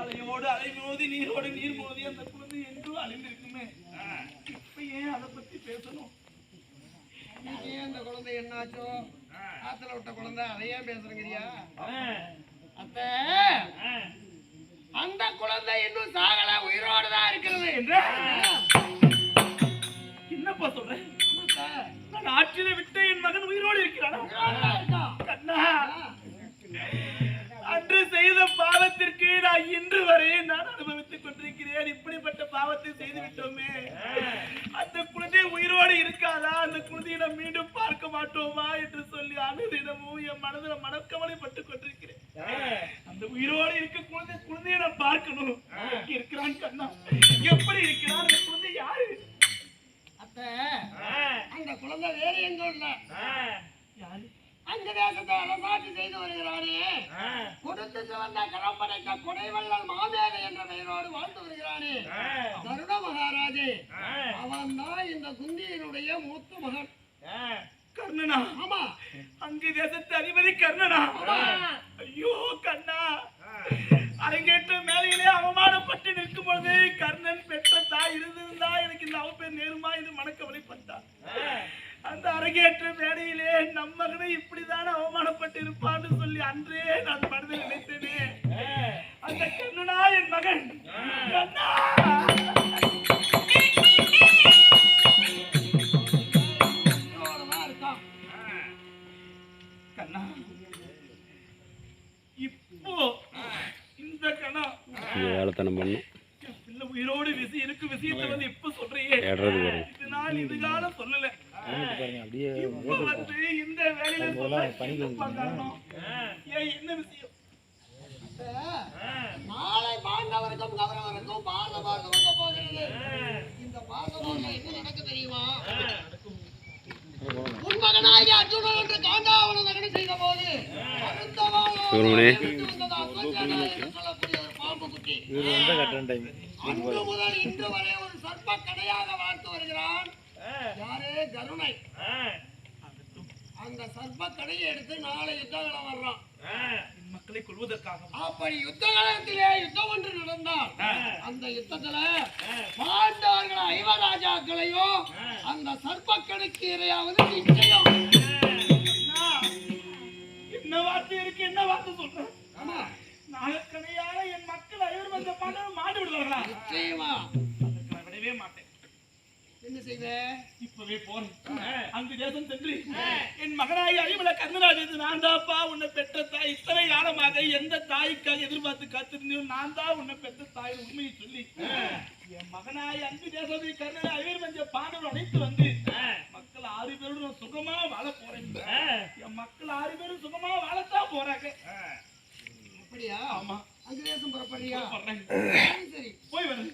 அலையோடு அலை மோதி நீரோடு நீர் மோதி அந்த குழந்தை என்றும் அழிந்திருக்குமே. இப்ப ஏன் அதை பத்தி பேசணும்? இன்னைக்கு ஏன் இந்த குழந்தை என்னாச்சோ? ஆத்துல விட்ட குழந்தை அதையே பேசுறங்கிறியா? மாட்டோமா என்று சொல்லி அனுதினமும் என் மனதில் மனக்கவலைப்பட்டுக் கொண்டிருக்கிறேன். அந்த உயிரோடு இருக்க குழந்தை குழந்தையை நான் பார்க்கணும். எங்க இருக்கிறான் கண்ணா? எப்படி இருக்கிறான்? அந்த குழந்தை யாரு? அத்த அந்த குழந்தை வேறு எங்கும் இல்ல யாரு? அந்த தேசத்தை அரசாட்சி செய்து வருகிறானே. கொடுத்து சிவந்த கரம்படைத்த கொடைவள்ளல் மாமேதை என்ற பெயரோடு வாழ்ந்து வருகிறானே. கருட மகாராஜே அவன் தான் இந்த குந்தியினுடைய மூத்த மகன். கர்ணனா. ஆமா. அங்கு தேசத்து அதிபதி கர்ணனா. ஐயோ கண்ணா அரங்கேற்ற மேலையிலே அவமானப்பட்டு நிற்கும் பொழுது கர்ணன் பெற்ற தாய் இருந்திருந்தா எனக்கு இந்த அவப்பேர் நேருமா? என்று மனக்கவலைப்பட்டான். அந்த அரங்கேற்ற மேடையிலே நம் மகனை இப்படிதான் அவமானப்பட்டு இருப்பான்னு சொல்லி அன்றே நான் மனதில் நினைத்தேனே. அந்த கர்ணனா என் மகன். கண்ணா இந்த வேலைத்தனம் பண்ணும் உயிரோடு விசி இருக்கு விஷயத்தை வந்து இப்ப சொல்றியே. ஏடுறது பாருங்க இது நான் இதுகாலம் சொல்லல. வந்து இந்த வேலையில என்ன விஷயம்? நாளை பாண்டவருக்கும் கௌரவருக்கும் பாரதமாக வந்து போகிறது? இந்த பாரதமாக என்ன நடக்க தெரியுமா? உன் மகனாகி அர்ஜுனன் என்று காண்டாவன நகரம் செய்த போது அன்று முதல் இன்று வரை ஒரு சர்ப்ப கடையாக வாழ்த்து வருகிறான் யாரே கருணை. அந்த சர்ப்ப கடையை எடுத்து நாளை யுத்தகலம் வர்றான். மக்களை கொள்வதற்காக அப்படி யுத்த காலத்திலே யுத்தம் ஒன்று நடந்தால் அந்த யுத்தத்துல பாண்டவர்கள் ஐவராஜாக்களையும் அந்த சர்ப்பக்கடைக்கு இரையாவது நிச்சயம். என்ன? வார்த்தை இருக்கு? என்ன வார்த்தை சொல்றேன் நாகக்கணையான என் மக்கள் வந்த மாண்டு விடுவார்களா? நிச்சயமா. விடவே மாட்டேன். என்ன செய்வ? இப்பவே போறேன். அங்கு தேசம் சென்று என் மகனாகி அழிமல கர்ணராஜன் நான் தாப்பா உன்னை பெற்ற தாய். இத்தனை காலமாக எந்த தாய்க்காக எதிர்பார்த்து காத்திருந்தேன் நான் தான் உன்னை பெற்ற தாய் உண்மையை சொல்லி. என் மகனாய் அங்கு தேசத்தை கர்ணனை அழிவர் வந்த பாண்டவர் அழைத்து வந்து மக்கள் ஆறு நான் சுகமா வாழ போறேன். என் மக்கள் ஆறு பேரும் சுகமா வாழத்தான் போறாங்க. அப்படியா? ஆமா. அங்கு தேசம் புறப்படுறியா போறேன் சரி, சரி. போய் வரேன்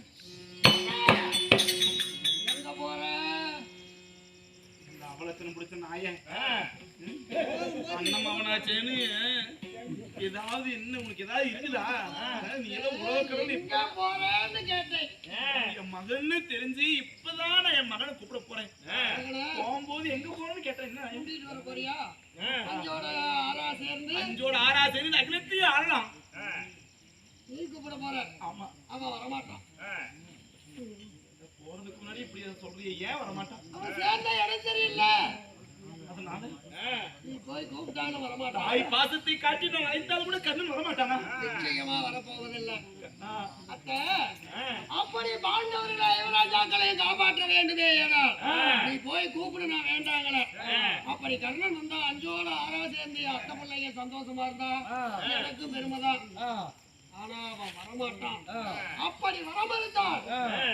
எங்க போற? இந்த அவலத்தனம் பிடிச்ச நாயன் அவனாச்சேன்னு ஏதாவது என்ன உனக்கு ஏதாவது இருக்குதா? நீ ஏதோ உலகக்கடவுள் எங்க போறேன்னு கேட்டேன். என் மகன்னு தெரிஞ்சு இப்பதான் நான் என் மகனை கூப்பிட போறேன். மகனே, போகும்போது எங்க போறேன்னு கேட்டேன் என்ன? கூட்டிட்டு வர போறியா? அஞ்சோட ஆறா சேர்ந்து? அஞ்சோட ஆறா சரி அகிலத்தையும் ஆடலாம். நீ கூப்பிட போற ஆமா. அவன் வரமாட்டான். போறதுக்கு முன்னாடி இப்படி ஏன் வரமாட்டான்? அவன் சேர்ந்த இடம் சரியில்லை அதனால? நீ போய் கூப்பிட்டாலும் வரமாட்டான். தாய் பாசத்தை காட்டி நான் அழைத்தாலும் கூட கண்ணன் வரமாட்டானா? நிச்சயமா வரப்போவதில்லை. அத்தை அப்படி பாண்டவர்களை யுவராஜாக்களை காப்பாற்ற வேண்டுமே ஏனால் நீ போய் கூப்பிடு நான் வேண்டாங்களே அப்படி கர்ணன் வந்தா அஞ்சோட ஆறா சேர்ந்து அத்தை பிள்ளைங்க சந்தோஷமா இருந்தா எனக்கும் பெருமைதான். ஆனா அவன் வரமாட்டான். அப்படி வரமறுத்தான்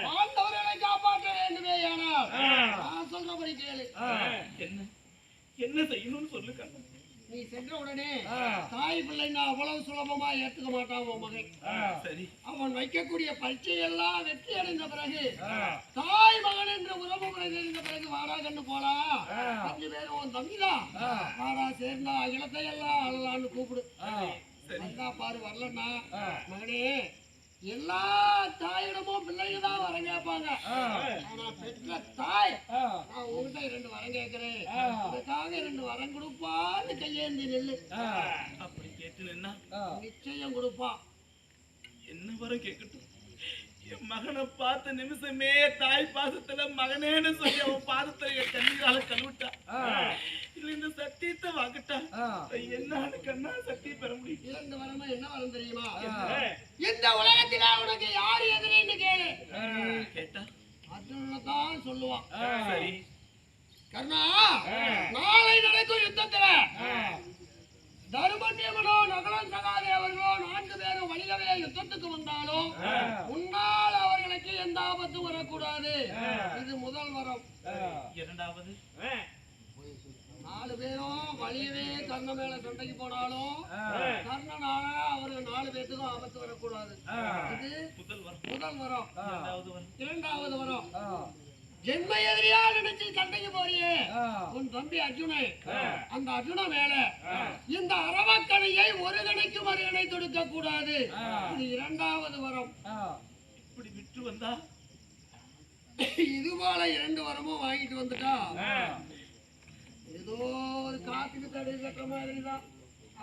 பாண்டவர்களை காப்பாற்ற வேண்டுமே ஏனால் நான் சொல்றபடி கேளு. என்ன? என்ன செய்யணும்னு சொல்லு கண்ணன் நீ சென்ற உடனே தாய் பிள்ளைங்க அவ்வளவு சுலபமா ஏத்துக்க மாட்டான் உன் மகன். சரி. அவன் வைக்கக்கூடிய பரீட்சையெல்லாம் வெற்றி அடைந்த பிறகு தாய் மகன் என்ற உறவு முறை தெரிந்த பிறகு வாடா கண்ணு போடா. அஞ்சு பேரும் உன் தம்பிதான். வாடா சேர்ந்தா அகிலத்தை எல்லாம் அழலான்னு கூப்பிடு. வந்தா பாரு வரலன்னா மகனே எல்லா தாயிடமும் பிள்ளைங்க தான் வரம் கேட்பாங்க. ஆனா பெற்ற தாய் நான் உங்ககிட்ட இரண்டு வரம் கேட்கிறேன். அதுக்காக இரண்டு வரம் கொடுப்பான்னு கையேந்தி நெல்லு. அப்படி கேட்டு நின்னா நிச்சயம் கொடுப்பான் என்ன வர கேட்கட்டும். என் மகனை பார்த்த நிமிஷமே தாய் பாசத்துல மகனேன்னு சொல்லி அவன் பாதத்துல என் கண்ணீரால கழுவிட்டா. இல்ல இந்த சத்தியத்தை வாங்கிட்டா என்னன்னு கண்ணா சத்தியம் பெற முடியும். இரண்டு வரமா என்ன வரம் தெரியுமா? இந்த உலகத்தில உனக்கு யார் எதிரின்னு கேளு. கேட்டா. சொல்லுவான். சரி. கர்ணா நாளை நடக்கும் யுத்தத்துல தருமன்யமனோ நகலம் சகாதேவர்களோ நான்கு பேரும் வழியவே யுத்தத்துக்கு வந்தாலும் முன்னால் அவர்களுக்கு எந்த ஆபத்தும் வரக்கூடாது. இது முதல் வரம். இரண்டாவது. நாலு பேரும் வழியவே கர்ண மேல சண்டைக்கு போனாலும் கர்ணனால அவர்கள் நாலு பேத்துக்கும் ஆபத்து வரக்கூடாது. இது முதல் வரம். இரண்டாவது வரம். ஜென்ம எதிரியா நினைச்சு சண்டைக்கு போறியே. உன் தம்பி அர்ஜுனை அந்த அர்ஜுன மேல இந்த அரவக்கணையை ஒரு கணைக்கு மறுகணை தொடுக்க கூடாது. இது இரண்டாவது வரம். இப்படி விட்டு வந்தா? இது போல இரண்டு வரமும் வாங்கிட்டு வந்துட்டா. ஏதோ ஒரு காத்துக்கு தடை கட்டுற மாதிரி தான்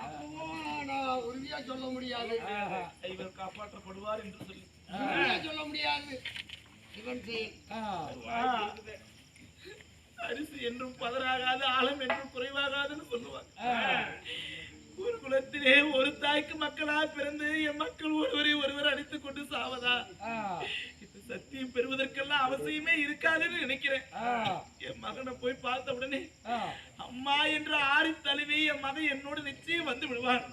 அப்பவும் நான் உறுதியா சொல்ல முடியாது. இவர் காப்பாற்றப்படுவார் என்று சொல்லி. சொல்ல முடியாது. இவன் அரிசி என்றும் பதறாகாது ஆழம் என்றும் குறைவாகாதுன்னு சொல்லுவாங்க ஒரு குலத்திலே ஒரு தாய்க்கு மக்களா பிறந்து என் மக்கள் ஒருவரை ஒருவர் அடித்துக் கொண்டு சாவதா? இந்த சத்தியம் பெறுவதற்கெல்லாம் அவசியமே இருக்காதுன்னு நினைக்கிறேன். என் மகனை போய் பார்த்த உடனே அம்மா என்ற ஆறி தழுவி என் மகன் என்னோட நிச்சயம் வந்து விடுவான்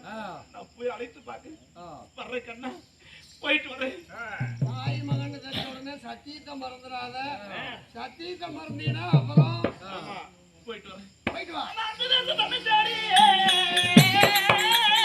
நான் போய் அழைத்து பார்க்க வர்றேன் கண்ணா. போயிட்டு வரேன் தாய் மகன் தெரிஞ்ச உடனே சத்தியத்தை மறந்துடாத. சத்தியத்தை மறந்தீங்கன்னா அப்புறம்? போயிட்டு வரேன் போயிட்டு வா.